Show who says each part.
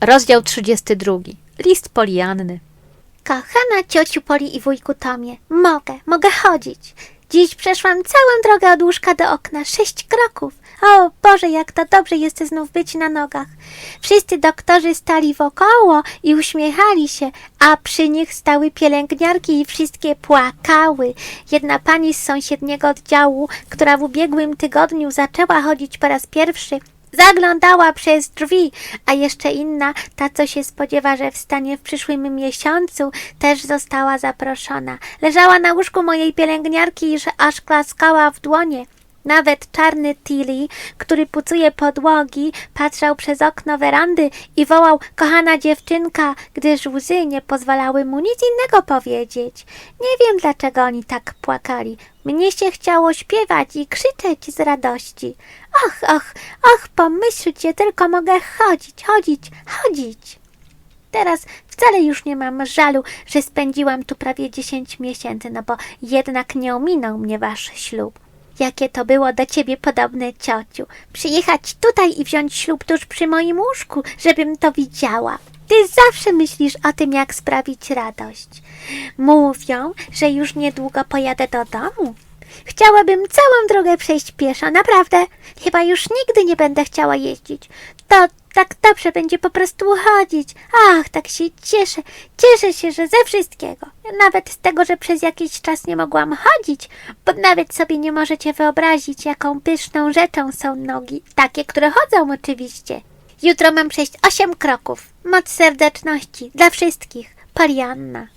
Speaker 1: Rozdział 32. List Polianny.
Speaker 2: Kochana ciociu Poli i wujku Tomie, mogę, mogę chodzić. Dziś przeszłam całą drogę od łóżka do okna, sześć kroków. O Boże, jak to dobrze jest znów być na nogach. Wszyscy doktorzy stali wokoło i uśmiechali się, a przy nich stały pielęgniarki i wszystkie płakały. Jedna pani z sąsiedniego oddziału, która w ubiegłym tygodniu zaczęła chodzić po raz pierwszy, Zaglądała przez drzwi, a jeszcze inna, ta co się spodziewa, że wstanie w przyszłym miesiącu, też została zaproszona. Leżała na łóżku mojej pielęgniarki że aż klaskała w dłonie. Nawet czarny Tilly, który pucuje podłogi, patrzał przez okno werandy i wołał kochana dziewczynka, gdyż łzy nie pozwalały mu nic innego powiedzieć. Nie wiem, dlaczego oni tak płakali. Mnie się chciało śpiewać i krzyczeć z radości. Och, och, och, pomyślcie, tylko mogę chodzić, chodzić, chodzić. Teraz wcale już nie mam żalu, że spędziłam tu prawie dziesięć miesięcy, no bo jednak nie ominął mnie wasz ślub. Jakie to było do ciebie podobne, ciociu. Przyjechać tutaj i wziąć ślub tuż przy moim łóżku, żebym to widziała. Ty zawsze myślisz o tym, jak sprawić radość. Mówią, że już niedługo pojadę do domu. Chciałabym całą drogę przejść pieszo, naprawdę. Chyba już nigdy nie będę chciała jeździć. To tak dobrze będzie po prostu chodzić. Ach, tak się cieszę. Cieszę się, że ze wszystkiego. Nawet z tego, że przez jakiś czas nie mogłam chodzić, bo nawet sobie nie możecie wyobrazić, jaką pyszną rzeczą są nogi. Takie, które chodzą oczywiście. Jutro mam przejść osiem kroków. Moc serdeczności dla wszystkich. Polianna.